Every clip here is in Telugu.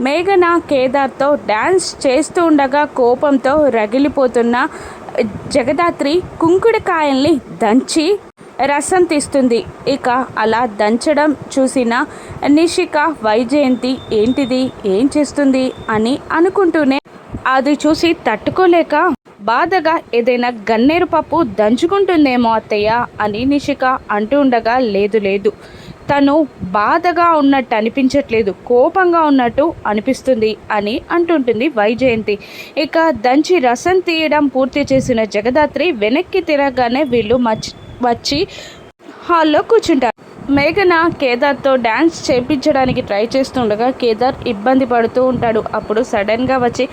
మేఘన కేదార్తో డ్యాన్స్ చేస్తూ ఉండగా కోపంతో రగిలిపోతున్న జగదాత్రి కుంకుడుకాయల్ని దంచి రసం తీస్తుంది. ఇక అలా దంచడం చూసిన నిషిక వైజయంతి ఏంటిది? ఏం చేస్తుంది? అని అనుకుంటూనే అది చూసి తట్టుకోలేక బాధగా ఏదైనా గన్నేరు పప్పు దంచుకుంటుందేమో అత్తయ్య అని నిషిక అంటూ ఉండగా లేదు లేదు. తను బాధగా ఉన్నట్టు అనిపించట్లేదు కోపంగా ఉన్నట్టు అనిపిస్తుంది అని అంటుంటుంది వైజయంతి. ఇక దంచి రసం తీయడం పూర్తి చేసిన జగదాత్రి వెనక్కి తిరగగానే వీళ్ళు మచ్ వచ్చి హాల్లో కూర్చుంటారు. మేఘన కేదార్తో డ్యాన్స్ చేపించడానికి ట్రై చేస్తుండగా కేదార్ ఇబ్బంది పడుతూ ఉంటాడు. అప్పుడు సడన్గా వచ్చి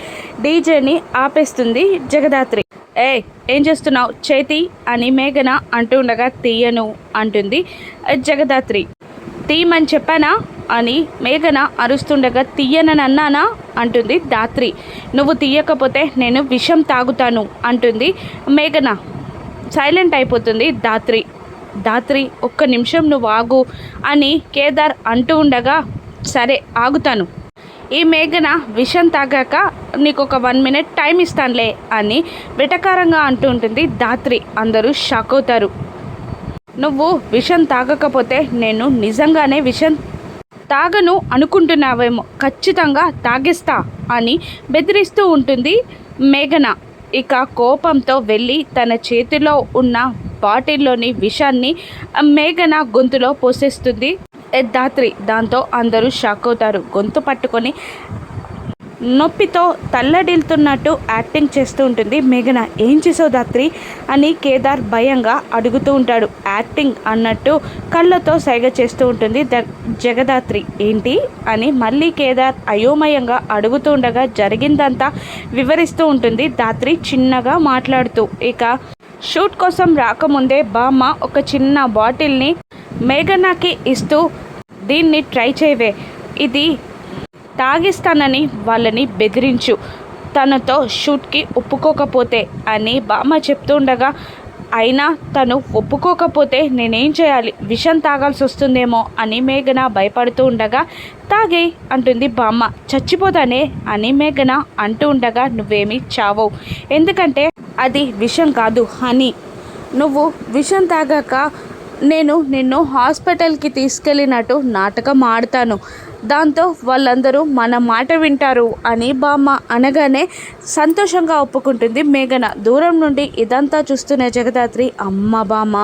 డీజేని ఆపేస్తుంది జగదాత్రి. ఏ ఏం చేస్తున్నావు? చేతి అని మేఘన అంటూ ఉండగా తీయను అంటుంది జగదాత్రి. తీయమని చెప్పానా? అని మేఘన అరుస్తుండగా తీయనని అన్నానా అంటుంది దాత్రి నువ్వు తీయకపోతే నేను విషం తాగుతాను అంటుంది మేఘన. సైలెంట్ అయిపోతుంది దాత్రి దాత్రి ఒక్క నిమిషం నువ్వు ఆగు అని కేదార్ అంటూ ఉండగా సరే ఆగుతాను. ఈ మేఘన విషం తాగాక నీకు ఒక వన్ మినిట్ టైం ఇస్తానులే అని వెటకారంగా అంటూ ఉంటుంది దాత్రి అందరూ షాక్ అవుతారు. నువ్వు విషం తాగకపోతే నేను నిజంగానే విషం తాగను అనుకుంటున్నావేమో. ఖచ్చితంగా తాగిస్తా అని బెదిరిస్తూ ఉంటుంది మేఘన. ఇక కోపంతో వెళ్ళి తన చేతిలో ఉన్న బాటిల్లోని విషాన్ని మేఘన గొంతులో పోసేస్తుంది. దాత్రి దాంతో అందరూ షాక్ అవుతారు. గొంతు పట్టుకొని నొప్పితో తల్లడిల్తున్నట్టు యాక్టింగ్ చేస్తూ ఉంటుంది మేఘన. ఏం చేసావు దాత్రి అని కేదార్ భయంగా అడుగుతూ ఉంటాడు. యాక్టింగ్ అన్నట్టు కళ్ళతో సైగ చేస్తూ ఉంటుంది ద జగదాత్రి. ఏంటి? అని మళ్ళీ కేదార్ అయోమయంగా అడుగుతూ ఉండగా జరిగిందంతా వివరిస్తూ ఉంటుంది దాత్రి చిన్నగా మాట్లాడుతూ. ఇక షూట్ కోసం రాకముందే బామ్మ ఒక చిన్న బాటిల్ని మేఘనాకి ఇస్తూ దీన్ని ట్రై చేయవే. ఇది తాగిస్తానని వాళ్ళని బెదిరించు. తనతో షూట్కి ఒప్పుకోకపోతే అని బామ్మ చెప్తుండగా అయినా తను ఒప్పుకోకపోతే నేనేం చేయాలి? విషం తాగాల్సి వస్తుందేమో అని మేఘన భయపడుతూ ఉండగా తాగే అంటుంది బామ్మ. చచ్చిపోతానే అని మేఘన అంటూ ఉండగా నువ్వేమీ చావవు. ఎందుకంటే అది విషం కాదు హనీ. నువ్వు విషం తాగాక నేను నిన్ను హాస్పిటల్కి తీసుకెళ్ళినట్టు నాటకం ఆడతాను. దాంతో వాళ్ళందరూ మన మాట వింటారు అని బామ్మ అనగానే సంతోషంగా ఒప్పుకుంటుంది మేఘన. దూరం నుండి ఇదంతా చూస్తున్న జగదాత్రి అమ్మ బామ్మ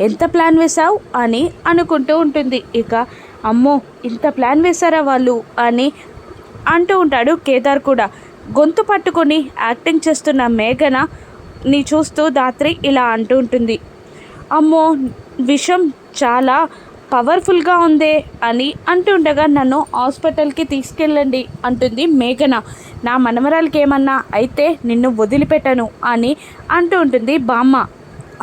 ఎంత ప్లాన్ వేశావు? అని అనుకుంటూ ఉంటుంది. ఇక అమ్మో ఇంత ప్లాన్ వేశారా వాళ్ళు? అని అంటూ ఉంటాడు కేదార్ కూడా. గొంతు పట్టుకొని యాక్టింగ్ చేస్తున్న మేఘన నీ చూస్తూ దాత్రి ఇలా అంటూ ఉంటుంది. అమ్మో విషం చాలా పవర్ఫుల్గా ఉందే అని అంటుండగా నన్ను హాస్పిటల్కి తీసుకెళ్ళండి అంటుంది మేఘన. నా మనమరాలకి ఏమన్నా అయితే నిన్ను వదిలిపెట్టను అని అంటూ ఉంటుంది బామ్మ.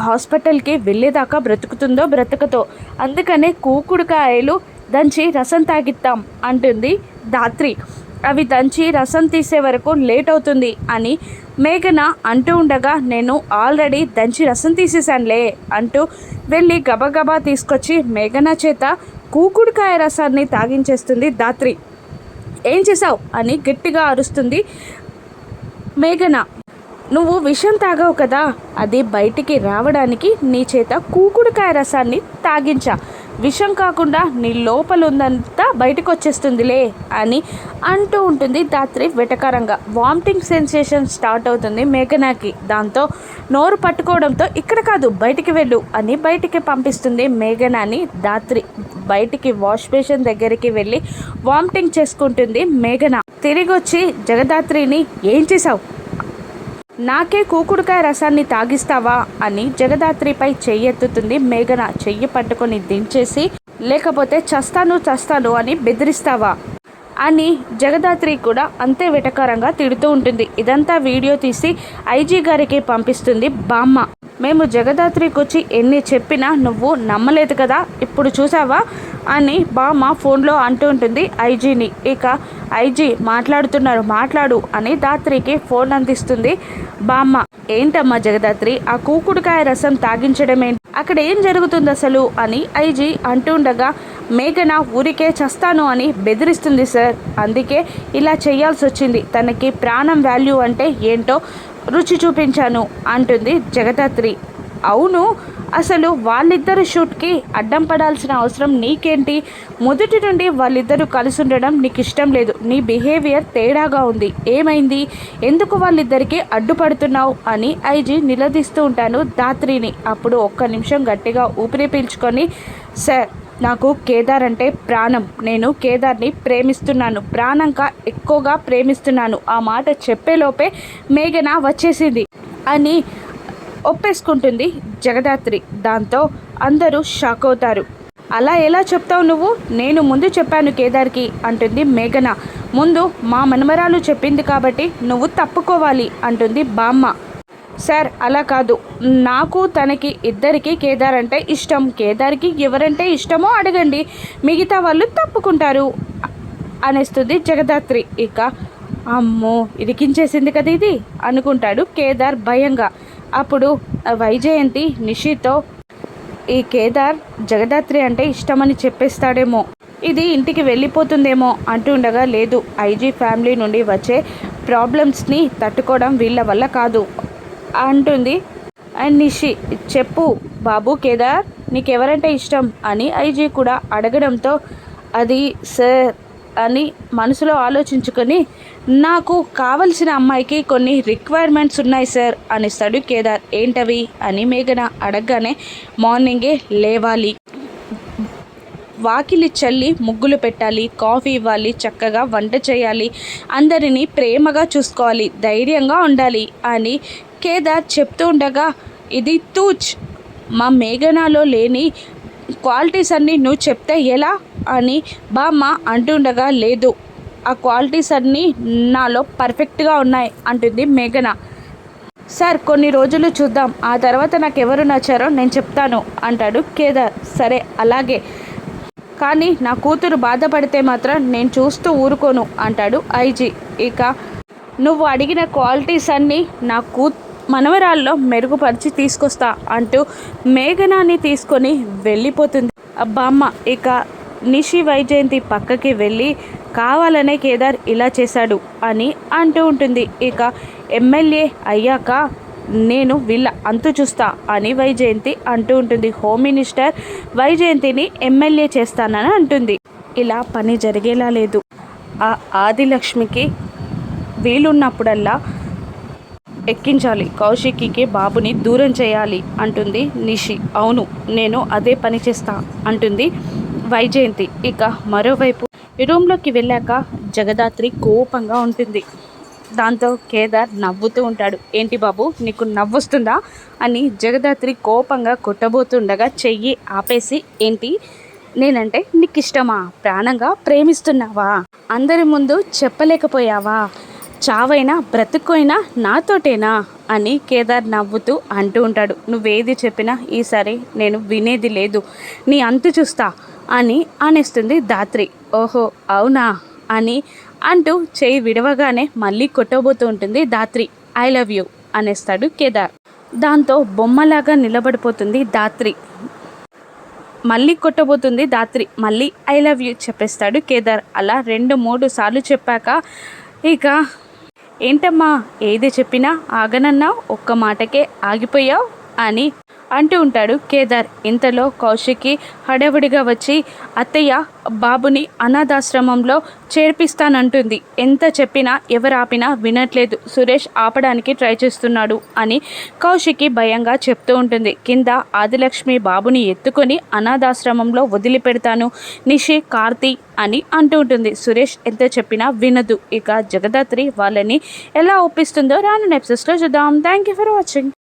హాస్పిటల్కి వెళ్ళేదాకా బ్రతుకుతుందో బ్రతకతో అందుకనే కూకుడుకాయలు దంచి రసం తాగిస్తాం అంటుంది దాత్రి అవి దంచి రసం తీసే వరకు లేట్ అవుతుంది అని మేఘన అంటూ ఉండగా నేను ఆల్రెడీ దంచి రసం తీసేసానులే అంటూ వెళ్ళి గబగబా తీసుకొచ్చి మేఘన చేత కూకుడుకాయ రసాన్ని తాగించేస్తుంది దాత్రి. ఏం చేసావు అని గట్టిగా అరుస్తుంది మేఘన. నువ్వు విషం తాగావు కదా అది బయటికి రావడానికి నీ చేత కూకుడుకాయ రసాన్ని తాగించా. విషం కాకుండా నీ లోపల ఉందంత బయటకు వచ్చేస్తుందిలే అని అంటూ ఉంటుంది దాత్రి వెటకారంగా. వామిటింగ్ సెన్సేషన్ స్టార్ట్ అవుతుంది మేఘనాకి. దాంతో నోరు పట్టుకోవడంతో ఇక్కడ కాదు బయటికి వెళ్ళు అని బయటికి పంపిస్తుంది మేఘనాని. దాత్రి బయటికి వాష్ బేషన్ దగ్గరికి వెళ్ళి వామిటింగ్ చేసుకుంటుంది మేఘన. తిరిగి వచ్చి జగదాత్రిని ఏం చేసావు నాకే కూకుడుకాయ రసాన్ని తాగిస్తావా? అని జగదాత్రిపై చెయ్యెత్తుతుంది మేఘన. చెయ్యి పట్టుకొని దించేసి లేకపోతే చస్తాను చస్తాను అని బెదిరిస్తావా? అని జగదాత్రి కూడా అంతే వెటకారంగా తిడుతూ ఉంటుంది. ఇదంతా వీడియో తీసి ఐజీ గారికి పంపిస్తుంది బామ్మ. మేము జగదాత్రికి వచ్చి ఎన్ని చెప్పినా నువ్వు నమ్మలేదు కదా? ఇప్పుడు చూసావా? అని బామ్మ ఫోన్లో అంటూ ఉంటుంది ఐజీని. ఇక ఐజీ మాట్లాడుతున్నారు మాట్లాడు అని దాత్రికి ఫోన్ అందిస్తుంది బామ్మ. ఏంటమ్మా జగదాత్రి? ఆ కూకుడుకాయ రసం తాగించడం ఏంటి అక్కడ ఏం జరుగుతుంది అసలు అని ఐజీ అంటుండగా మేఘన ఊరికే చస్తాను అని బెదిరిస్తుంది సార్. అందుకే ఇలా చేయాల్సి వచ్చింది తనకి ప్రాణం వాల్యూ అంటే ఏంటో రుచి చూపించాను అంటుంది జగదాత్రి. అవును అసలు వాళ్ళిద్దరు షూట్కి అడ్డం పడాల్సిన అవసరం నీకేంటి? మొదటి నుండి వాళ్ళిద్దరూ కలిసి ఉండడం నీకు ఇష్టం లేదు. నీ బిహేవియర్ తేడాగా ఉంది. ఏమైంది? ఎందుకు వాళ్ళిద్దరికీ అడ్డుపడుతున్నావు? అని ఐజీ నిలదీస్తూ ఉంటాను దాత్రిని అప్పుడు ఒక్క నిమిషం గట్టిగా ఊపిరి పీల్చుకొని సార్ నాకు కేదార్ అంటే ప్రాణం. నేను కేదార్ని ప్రేమిస్తున్నాను. ప్రాణంగా ఎక్కువగా ప్రేమిస్తున్నాను. ఆ మాట చెప్పేలోపే మేఘన వచ్చేసింది. అని ఒప్పేసుకుంటుంది జగదాత్రి. దాంతో అందరూ షాక్ అవుతారు. అలా ఎలా చెప్తావు నువ్వు? నేను ముందు చెప్పాను కేదార్కి అంటుంది మేఘన. ముందు మా మనమరాలు చెప్పింది కాబట్టి నువ్వు తప్పుకోవాలి అంటుంది బామ్మ. సార్ అలా కాదు. నాకు తనకి ఇద్దరికి కేదార్ అంటే ఇష్టం. కేదార్కి ఎవరంటే ఇష్టమో అడగండి. మిగతా వాళ్ళు తప్పుకుంటారు అనేస్తుంది జగదాత్రి. ఇక అమ్మో! ఇరికించేసింది కదా ఇది అనుకుంటాడు కేదార్ భయంగా. అప్పుడు వైజయంతి నిషితో ఈ కేదార్ జగదాత్రి అంటే ఇష్టమని చెప్పేస్తాడేమో. ఇది ఇంటికి వెళ్ళిపోతుందేమో అంటుండగా లేదు ఐజీ ఫ్యామిలీ నుండి వచ్చే ప్రాబ్లమ్స్ని తట్టుకోవడం వీళ్ళ వల్ల కాదు అంటుంది అండ్ నిషి. చెప్పు బాబు కేదార్ నీకెవరంటే ఇష్టం? అని ఐజీ కూడా అడగడంతో అది సార్ అని మనసులో ఆలోచించుకొని నాకు కావలసిన అమ్మాయికి కొన్ని రిక్వైర్మెంట్స్ ఉన్నాయి సార్ అనిస్తాడు కేదార్. ఏంటవి? అని మేఘన అడగగానే మార్నింగే లేవాలి. వాకిలి చల్లి ముగ్గులు పెట్టాలి కాఫీ ఇవ్వాలి చక్కగా వంట చేయాలి అందరినీ ప్రేమగా చూసుకోవాలి ధైర్యంగా ఉండాలి అని కేదార్ చెప్తూ ఉండగా ఇది తూచ్. మా మేఘనాలో లేని క్వాలిటీస్ అన్నీ నువ్వు చెప్తే ఎలా అని బామ్మ అంటుండగా లేదు ఆ క్వాలిటీస్ అన్నీ నాలో పర్ఫెక్ట్గా ఉన్నాయి అంటుంది మేఘన. సార్ కొన్ని రోజులు చూద్దాం ఆ తర్వాత నాకు ఎవరు నచ్చారో నేను చెప్తాను అంటాడు కేదార్. సరే అలాగే. కానీ నా కూతురు బాధపడితే మాత్రం నేను చూస్తూ ఊరుకోను అంటాడు ఐజీ. ఇక నువ్వు అడిగిన క్వాలిటీస్ అన్నీ నా కూ మనవరాల్లో మెరుగుపరిచి తీసుకొస్తా అంటూ మేఘనాన్ని తీసుకొని వెళ్ళిపోతుంది. బామ్మ ఇక నిషి వైజయంతి పక్కకి వెళ్ళి కావాలనే కేదార్ ఇలా చేశాడు అని అంటూ ఉంటుంది. ఇక ఎమ్మెల్యే అయ్యాక నేను వీళ్ళ అంతు చూస్తా అని వైజయంతి అంటూ ఉంటుంది. హోమ్ మినిస్టర్ వైజయంతిని ఎమ్మెల్యే చేస్తానని అంటుంది. ఇలా పని జరిగేలా లేదు. ఆ ఆదిలక్ష్మికి వీలున్నప్పుడల్లా ఎక్కించాలి. కౌశిక్కి బాబుని దూరం చేయాలి అంటుంది నిషి. అవును నేను అదే పని చేస్తా అంటుంది వైజయంతి. ఇక మరోవైపు రూమ్లోకి వెళ్ళాక జగదాత్రి కోపంగా ఉంటుంది. దాంతో కేదార్ నవ్వుతూ ఉంటాడు. ఏంటి బాబు నీకు నవ్వొస్తుందా? అని జగదాత్రి కోపంగా కొట్టబోతుండగా చెయ్యి ఆపేసి ఏంటి? నేనంటే నీకు ఇష్టమా ప్రాణంగా ప్రేమిస్తున్నావా? అందరి ముందు చెప్పలేకపోయావా? చావైనా బ్రతుకైనా నాతోటేనా అని కేదార్ నవ్వుతూ అంటూ ఉంటాడు. నువ్వేది చెప్పినా ఈసారి నేను వినేది లేదు. నీ అంతు చూస్తా అని అనేస్తుంది దాత్రి ఓహో అవునా అని అంటూ చేయి విడవగానే మళ్ళీ కొట్టబోతూ ఉంటుంది దాత్రి ఐ లవ్ యూ అనేస్తాడు కేదార్. దాంతో బొమ్మలాగా నిలబడిపోతుంది దాత్రి మళ్ళీ కొట్టబోతుంది దాత్రి మళ్ళీ ఐ లవ్ యూ చెప్పేస్తాడు కేదార్. అలా రెండు మూడు సార్లు చెప్పాక ఇక ఏంటమ్మా ఏది చెప్పినా ఆగనన్నా ఒక్క మాటకే ఆగిపోయావు అని అంటూ ఉంటాడు. కేదార్ ఇంతలో కౌశికి హడావుడిగా వచ్చి అత్తయ్య బాబుని అనాథాశ్రమంలో చేర్పిస్తానంటుంది. ఎంత చెప్పినా ఎవరు ఆపినా వినట్లేదు. సురేష్ ఆపడానికి ట్రై చేస్తున్నాడు అని కౌశికి భయంగా చెప్తూ ఉంటుంది. కింద ఆదిలక్ష్మి బాబుని ఎత్తుకొని అనాథాశ్రమంలో వదిలిపెడతాను. నిషి కార్తీ అని అంటూ ఉంటుంది. సురేష్ ఎంత చెప్పినా వినదు. ఇక జగదాత్రి వాళ్ళని ఎలా ఒప్పిస్తుందో రాను నెప్సెస్లో చూద్దాం. Thank you for watching.